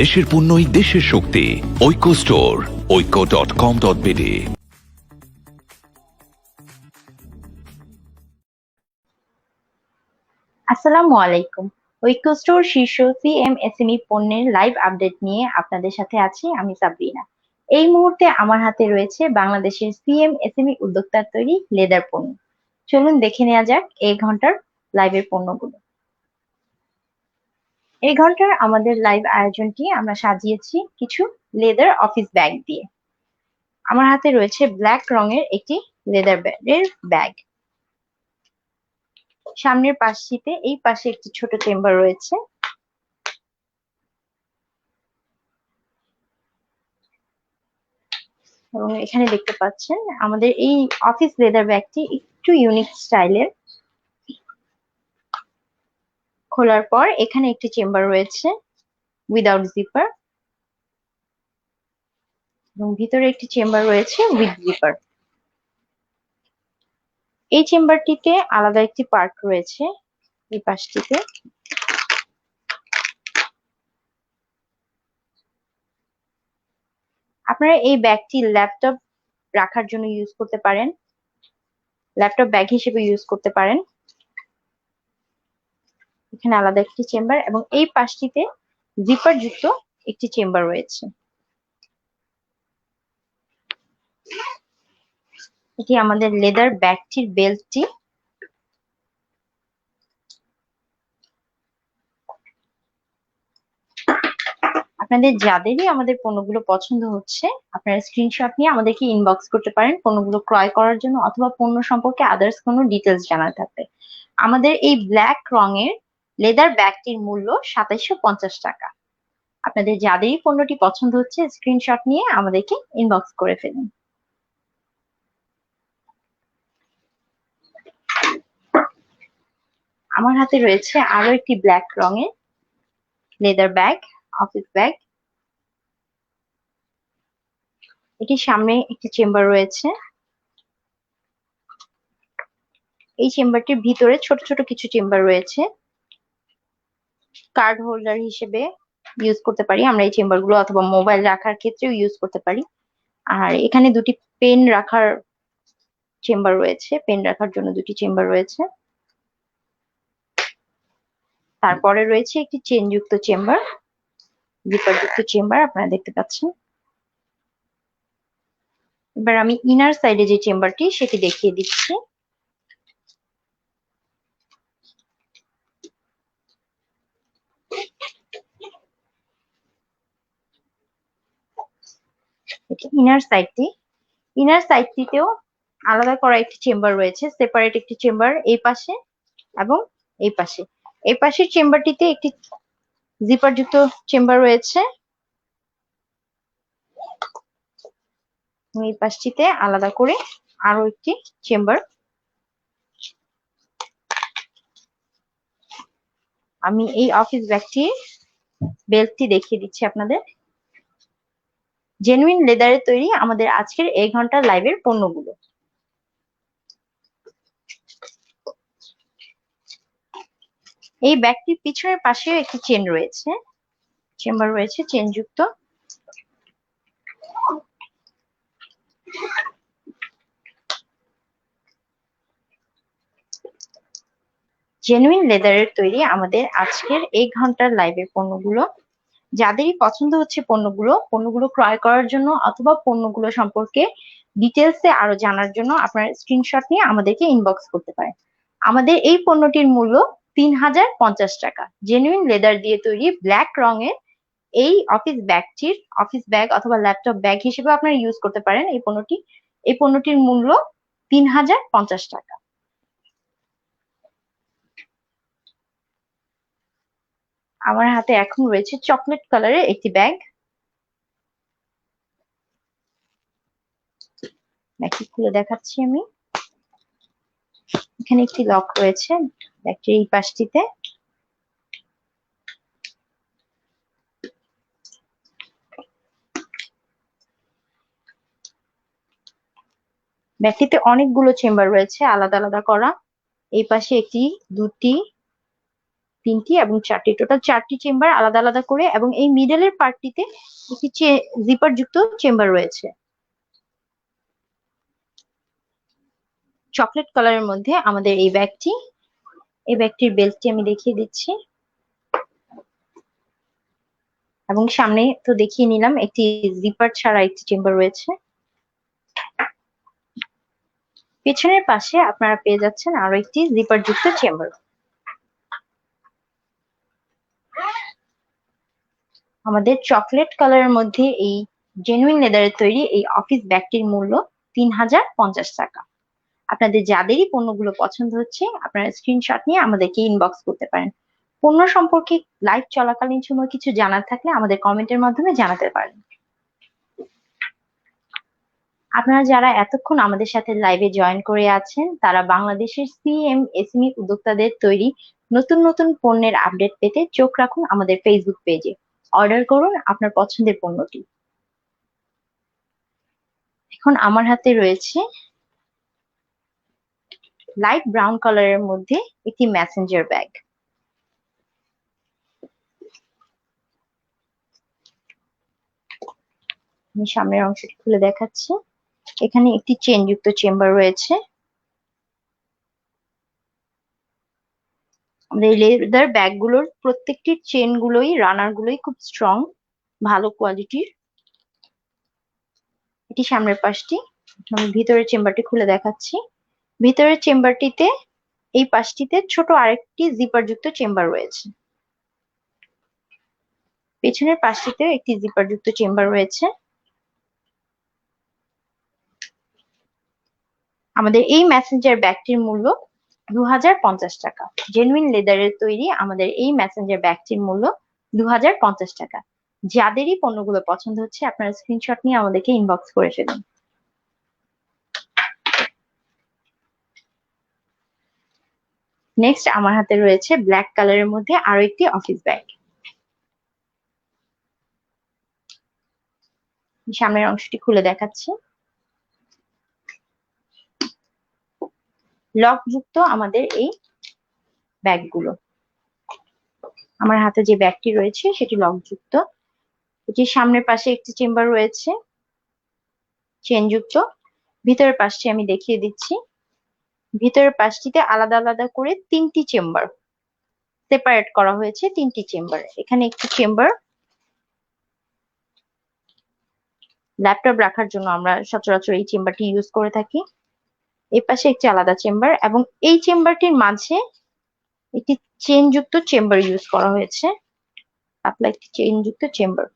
দেশের পণ্যই দেশের শক্তি। ঐক্য স্টোর ঐক্য ডট কম ডট বিডি আসসালামু আলাইকুম। ঐক্য স্টোর শীর্ষ C M S M E E পণ্যের লাইভ আপডেট নিয়ে আপনাদের সাথে আছি আমি সাবরিনা। এই মুহূর্তে আমার হাতে রয়েছে বাংলাদেশের সিএমএসএমই E উদ্যোক্তার তৈরি লেদার পণ্য। চলুন দেখে নেওয়া যাক এই ঘণ্টার লাইভের পণ্যগুলো। এই ঘণ্টার আমাদের লাইভ আয়োজনটি আমরা সাজিয়েছি কিছু লেদার অফিস ব্যাগ দিয়ে। আমার হাতে রয়েছে ব্ল্যাক রঙের একটি লেদার ব্যাগের ব্যাগ সামনের পাশটিতে, এই পাশে একটি ছোট চেম্বার রয়েছে। এবং এখানে দেখতে পাচ্ছেন, আমাদের এই অফিস লেদার ব্যাগটি একটু ইউনিক স্টাইলের খোলার পর এখানে একটি চেম্বার রয়েছে উইদাউট জিপার এবং ভিতরে একটি চেম্বার রয়েছে উইথ জিপার এই চেম্বারটিতে আলাদা একটি পার্ট রয়েছে এই পাশটিতে। আপনারা এই ব্যাগটি ল্যাপটপ রাখার জন্য ইউজ করতে পারেন। ল্যাপটপ ব্যাগ হিসেবে ইউজ করতে পারেন। এখানে আলাদা একটি চেম্বার এবং এই পাশটিতে জিপার যুক্ত একটি চেম্বার রয়েছে। এটি আমাদের লেদার ব্যাগটির বেল্টটি আপনাদের যাদেরই আমাদের পণ্যগুলো পছন্দ হচ্ছে, আপনারা স্ক্রিনশট নিয়ে আমাদেরকে ইনবক্স করতে পারেন পণ্যগুলো ক্রয় করার জন্য অথবা পণ্য সম্পর্কে আদার্স কোনো ডিটেলস জানার থাকলে। আমাদের এই ব্ল্যাক রঙের লেদার ব্যাগটির মূল্য সাতাইশশো পঞ্চাশ টাকা। আপনাদের যাদেরই পণ্যটি পছন্দ হচ্ছে স্ক্রিনশট নিয়ে আমাদেরকে ইনবক্স করে ফেলুন। আমার হাতে রয়েছে আরও একটি ব্ল্যাক রঙের লেদার ব্যাগ অফিস ব্যাগ। এটির সামনে একটি চেম্বার রয়েছে। এই চেম্বারটির ভিতরে ছোট ছোট কিছু চেম্বার রয়েছে। কার্ড হোল্ডার হিসেবে ইউজ করতে পারি। আমরা এই চেম্বারগুলো অথবা মোবাইল রাখার ক্ষেত্রেও ইউজ করতে পারি। আর এখানে দুটি পেন রাখার চেম্বার রয়েছে। পেন রাখার জন্য দুটি চেম্বার রয়েছে। তারপরে রয়েছে একটি চেন যুক্ত চেম্বার জিপার যুক্ত চেম্বার আপনারা দেখতে পাচ্ছেন। এবার আমি ইনার সাইডে যে চেম্বারটি সেটি দেখিয়ে দিচ্ছি। ইনার সাইডটি ইনার সাইডটিতেও আলাদা করা একটি চেম্বার রয়েছে সেপারেট একটি চেম্বার এই পাশে এবং এই পাশে। এই পাশের চেম্বারটিতে একটি জিপার যুক্ত চেম্বার রয়েছে। এই পাশটিতে আলাদা করে আরও একটি চেম্বার আমি এই অফিস ব্যাগটি বেল্টটি দেখিয়ে দিচ্ছি আপনাদের। জেনুইন লেদারের তৈরি আমাদের আজকের এই ঘণ্টার লাইভের পণ্যগুলো। এই ব্যাগটির পিছনের পাশে একটি চেন রয়েছে। চেম্বার রয়েছে চেন যুক্ত জেনুইন লেদারের তৈরি আমাদের আজকের এই ঘণ্টার লাইভের পণ্যগুলো। যাদেরই পছন্দ হচ্ছে পণ্যগুলো পণ্যগুলো ক্রয় করার জন্য অথবা পণ্যগুলো সম্পর্কে ডিটেলসে আরও জানার জন্য আপনারা স্ক্রিনশট নিয়ে আমাদেরকে ইনবক্স করতে পারেন। আমাদের এই পণ্যটির মূল্য তিন হাজার পঞ্চাশ টাকা। জেনুইন লেদার দিয়ে তৈরি ব্ল্যাক রঙের এই অফিস ব্যাগটির অফিস ব্যাগ অথবা ল্যাপটপ ব্যাগ হিসেবে আপনারা ইউজ করতে পারেন এই পণ্যটি। এই পণ্যটির মূল্য তিন হাজার পঞ্চাশ টাকা। আমার হাতে এখন রয়েছে চকলেট কালারের একটি ব্যাগ। ব্যাগটি খুলে দেখাচ্ছি আমি। এখানে একটি লক রয়েছে ব্যাগটির এই পাশটিতে। ব্যাগটিতে অনেকগুলো চেম্বার রয়েছে, আলাদা আলাদা করা। এই পাশে একটি, দুটি তিনটি এবং চারটি। টোটাল চারটি চেম্বার আলাদা আলাদা করে এবং এই মিডলের পার্টটিতে একটি জিপার যুক্ত চেম্বার রয়েছে। চকলেট কালারের মধ্যে আমাদের এই ব্যাগটি এই ব্যাগটির বেল্টটি আমি দেখিয়ে দিচ্ছি। এবং সামনে তো দেখিয়ে নিলাম একটি জিপার ছাড়া একটি চেম্বার রয়েছে। পেছনের পাশে আপনারা পেয়ে যাচ্ছেন আরও একটি জিপার যুক্ত চেম্বার আমাদের চকলেট কালারের মধ্যে এই জেনুইন লেদারের তৈরি এই অফিস ব্যাগটির মূল্য তিন হাজার পঞ্চাশ টাকা। আপনাদের যাদেরই পণ্যগুলো পছন্দ হচ্ছে, আপনারা স্ক্রিনশট নিয়ে আমাদেরকে ইনবক্স করতে পারেন। পণ্য সম্পর্কে লাইভ চলাকালীন সময় কিছু জানার থাকলে আমাদের কমেন্টের মাধ্যমে জানাতে পারেন। আপনারা যারা এতক্ষণ আমাদের সাথে লাইভে জয়েন করে আছেন, তারা বাংলাদেশের সিএম এসএমই উদ্যোক্তাদের তৈরি নতুন নতুন পণ্যের আপডেট পেতে চোখ রাখুন আমাদের ফেসবুক পেজে অর্ডার করুন আপনার পছন্দের পণ্যটি। এখন আমার হাতে রয়েছে লাইট ব্রাউন কালারের মধ্যে একটি ম্যাসেঞ্জার ব্যাগ আমি সামনের অংশটি খুলে দেখাচ্ছি। এখানে একটি চেন যুক্ত চেম্বার রয়েছে। আমাদের লেদার ব্যাগগুলোর প্রত্যেকটির চেন গুলোই রানার গুলোই খুব স্ট্রং ভালো কোয়ালিটির এটি সামনের পাশটি। আমি ভিতরের চেম্বারটি খুলে দেখাচ্ছি। ভিতরের চেম্বারটিতে এই পাশটিতে ছোট আরেকটি জিপার যুক্ত চেম্বার রয়েছে। পেছনের পাশটিতে একটি জিপার যুক্ত চেম্বার রয়েছে। আমাদের এই ম্যাসেঞ্জার ব্যাগটির মূল্য দুহাজার পঞ্চাশ টাকা। জেনুইন লেদারের তৈরি আমাদের এই ম্যাসেঞ্জার ব্যাগটির মূল্য দুহাজার পঞ্চাশ টাকা। যাদেরই পণ্যগুলো পছন্দ হচ্ছে, আপনারা স্ক্রিনশট নিয়ে আমাদেরকে ইনবক্স করে ফেলুন। নেক্সট আমার হাতে রয়েছে ব্ল্যাক কালারের মধ্যে আরও একটি অফিস ব্যাগ সামনের অংশটি খুলে দেখাচ্ছি। লক যুক্ত আমাদের এই ব্যাগগুলো আমার হাতে যে ব্যাগটি রয়েছে, সেটি লক যুক্ত এটির সামনের পাশে একটি চেম্বার রয়েছে চেন যুক্ত। ভিতরের পাশটি আমি দেখিয়ে দিচ্ছি। ভিতরের পাশটিতে আলাদা আলাদা করে তিনটি চেম্বার সেপারেট করা হয়েছে তিনটি চেম্বার এখানে একটি চেম্বার ল্যাপটপ রাখার জন্য আমরা সচরাচর এই চেম্বারটি ইউজ করে থাকি। এই পাশে একটি আলাদা চেম্বার এবং এই চেম্বারটির মাঝে একটি চেন যুক্ত চেম্বার ইউজ করা হয়েছে। পাতলা একটি চেন যুক্ত চেম্বার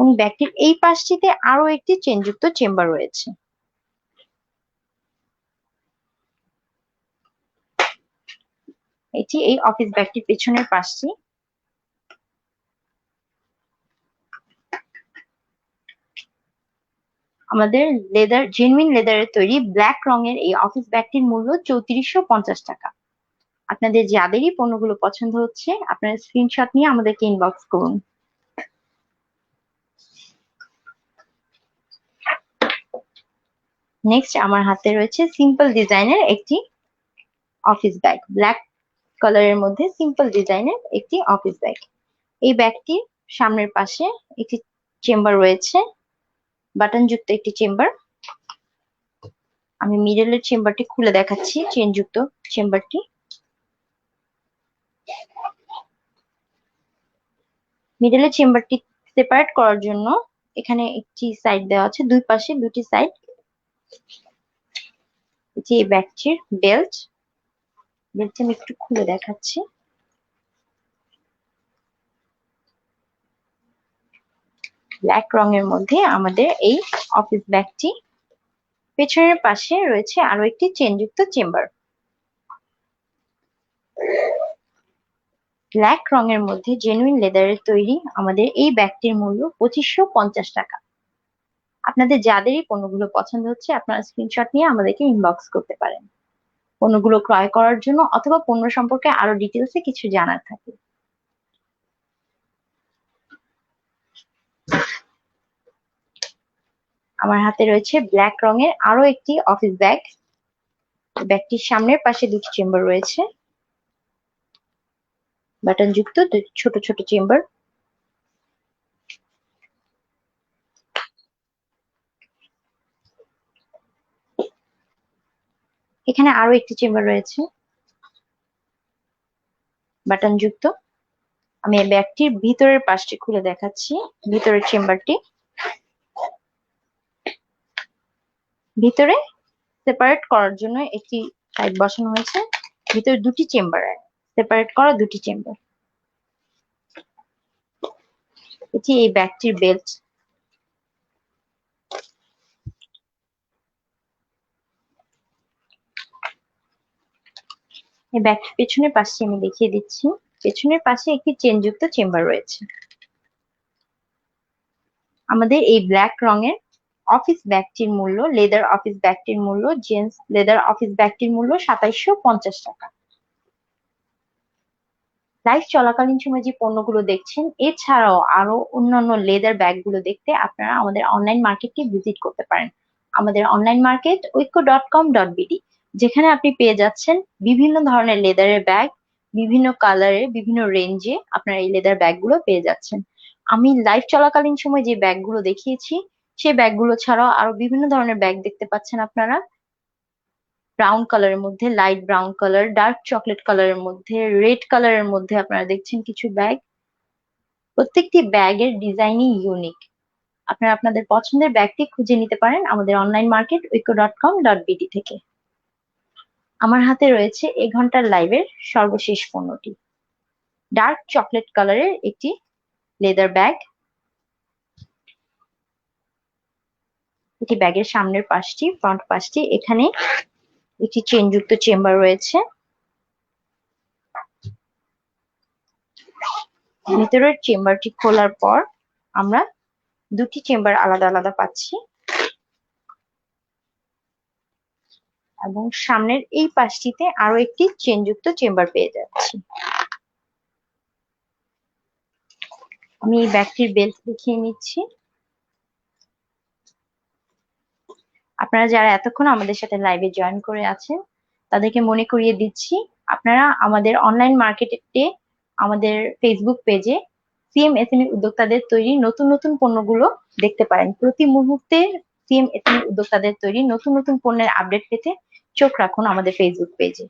এবং ব্যাগটির এই পাশটিতে আরও একটি চেন যুক্ত চেম্বার রয়েছে। এটি এই অফিস ব্যাগটির পেছনের পাশটি। আমাদের লেদার জেনুইন লেদারের তৈরি ব্ল্যাক রঙের এই অফিস ব্যাগটির মূল্য চৌত্রিশশো পঞ্চাশ টাকা। আপনাদের যাদেরই পণ্যগুলো পছন্দ হচ্ছে, আপনারা স্ক্রিনশট নিয়ে আমাদেরকে ইনবক্স করুন। নেক্সট আমার হাতে রয়েছে সিম্পল ডিজাইনের একটি অফিস ব্যাগ ব্ল্যাক কালারের মধ্যে সিম্পল ডিজাইনের একটি অফিস ব্যাগ এই ব্যাগটির সামনের পাশে একটি চেম্বার রয়েছে। বাটন যুক্ত একটি চেম্বার আমি মিডলের চেম্বারটি খুলে দেখাচ্ছি চেন যুক্ত চেম্বারটি মিডলের চেম্বারটি সেপারেট করার জন্য এখানে একটি সাইড দেওয়া আছে, দুই পাশে দুটি সাইড এটি ব্যাগটির বেল্ট বেল্টটি আমি একটু খুলে দেখাচ্ছি। ব্ল্যাক রঙের মধ্যে আমাদের এই অফিস ব্যাগটি পেছনের পাশে রয়েছে আরও একটি চেনযুক্ত চেম্বার ব্ল্যাক রঙের মধ্যে জেনুইন লেদারের তৈরি আমাদের এই ব্যাগটির মূল্য পঁচিশশো পঞ্চাশ টাকা। আপনাদের যাদেরই পণ্যগুলো পছন্দ হচ্ছে, আপনারা স্ক্রিনশট নিয়ে আমাদেরকে ইনবক্স করতে পারেন। পণ্যগুলো ক্রয় করার জন্য অথবা পণ্য সম্পর্কে আরও ডিটেলসে কিছু জানার থাকে। আমার হাতে রয়েছে ব্ল্যাক রঙের আরও একটি অফিস ব্যাগ ব্যাগটির সামনের পাশে দুটি চেম্বার রয়েছে। বাটন যুক্ত ছোট ছোট চেম্বার এখানে আরও একটি চেম্বার রয়েছে। বাটন যুক্ত। আমি ব্যাগটির ভিতরের পাশটি খুলে দেখাচ্ছি। ভিতরের চেম্বারটি ভিতরে সেপারেট করার জন্য একটি পাইপ বসানো হয়েছে। ভিতরে দুটি চেম্বার সেপারেট করা দুটি চেম্বার এটি এই ব্যাগটির বেল্ট এই ব্যাগটির পেছনের পাশে আমি দেখিয়ে দিচ্ছি। পেছনের পাশে একটি চেনযুক্ত চেম্বার রয়েছে। আমাদের এই ব্ল্যাক রঙের অফিস ব্যাগটির মূল্য লেদার অফিস ব্যাগটির মূল্য জেন্টস লেদার অফিস ব্যাগটির মূল্য সাতাইশশো পঞ্চাশ টাকা। লাইভ চলাকালীন সময় যে পণ্যগুলো দেখছেন, এছাড়াও আরও অন্যান্য লেদার ব্যাগগুলো দেখতে আপনারা আমাদের অনলাইন মার্কেটটি ভিজিট করতে পারেন। আমাদের online market Oikko dot com dot B D যেখানে আপনি পেয়ে যাচ্ছেন বিভিন্ন ধরনের লেদারের ব্যাগ বিভিন্ন কালারে বিভিন্ন রেঞ্জে আপনারা এই লেদার ব্যাগগুলো পেয়ে যাচ্ছেন। আমি লাইভ চলাকালীন সময় যে ব্যাগগুলো দেখিয়েছি সেই ব্যাগগুলো ছাড়াও আরও বিভিন্ন ধরনের ব্যাগ দেখতে পাচ্ছেন আপনারা। ব্রাউন কালারের মধ্যে light brown colour dark chocolate কালারের মধ্যে রেড কালারের মধ্যে আপনারা দেখছেন কিছু ব্যাগ প্রত্যেকটি ব্যাগের ডিজাইনই ইউনিক আপনারা আপনাদের পছন্দের ব্যাগটি খুঁজে নিতে পারেন আমাদের online market Oikko dot com dot B D থেকে। আমার হাতে রয়েছে এ ঘণ্টার লাইভের সর্বশেষ পণ্যটি। ডার্ক চকলেট কালারের একটি লেদার ব্যাগ এটি ব্যাগের সামনের পাশটি ফ্রন্ট পাশটি, এখানে একটি চেনযুক্ত চেম্বার রয়েছে। ভিতরের চেম্বারটি খোলার পর আমরা দুটি চেম্বার আলাদা আলাদা পাচ্ছি। এবং সামনের এই পাশটিতে আরও একটি চেনযুক্ত চেম্বার পেয়ে যাচ্ছি। আমি এই ব্যাগটির বেল্ট দেখিয়ে নিচ্ছি। আপনারা যারা এতক্ষণ আমাদের সাথে লাইভে জয়েন করে আছেন, তাদেরকে মনে করিয়ে দিচ্ছি, আপনারা আমাদের অনলাইন মার্কেটে আমাদের ফেসবুক পেজে সিএম এসএমই উদ্যোক্তাদের তৈরি নতুন নতুন পণ্যগুলো দেখতে পারেন। প্রতি মুহূর্তে সিএম এসএমই উদ্যোক্তাদের তৈরি নতুন নতুন পণ্যের আপডেট পেতে চোখ রাখুন আমাদের ফেসবুক পেজে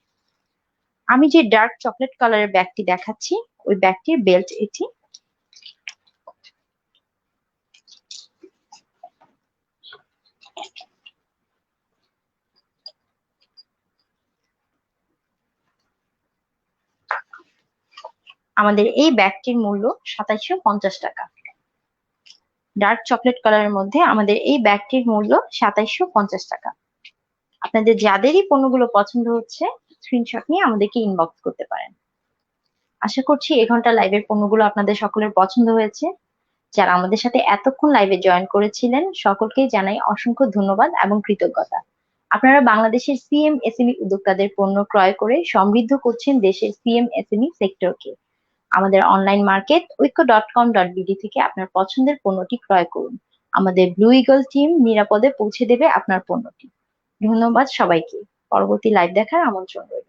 আমি যে ডার্ক চকলেট কালারের ব্যাগটি দেখাচ্ছি, ওই ব্যাগটির বেল্ট এটি। আমাদের এই ব্যাগটির মূল্য সাতাইশশো পঞ্চাশ টাকা। ডার্ক চকলেট কালারের মধ্যে আমাদের এই ব্যাগটির মূল্য সাতাইশশো পঞ্চাশ টাকা। আপনাদের যাদেরই পণ্যগুলো পছন্দ হচ্ছে স্ক্রিনশট নিয়ে আমাদেরকে ইনবক্স করতে পারেন। আশা করছি এ ঘণ্টা লাইভের পণ্যগুলো আপনাদের সকলের পছন্দ হয়েছে। যারা আমাদের সাথে এতক্ষণ লাইভে জয়েন করেছিলেন সকলকেই জানাই অসংখ্য ধন্যবাদ এবং কৃতজ্ঞতা। আপনারা বাংলাদেশের সিএম এসএমই উদ্যোক্তাদের পণ্য ক্রয় করে সমৃদ্ধ করছেন দেশের C M S M E সেক্টরকে আমাদের online market Oikko dot com dot B D থেকে আপনার পছন্দের পণ্যটি ক্রয় করুন। আমাদের ব্লু ইগল টিম নিরাপদে পৌঁছে দেবে আপনার পণ্যটি। ধন্যবাদ সবাইকে। পরবর্তী লাইভ দেখার আমন্ত্রণ রইল।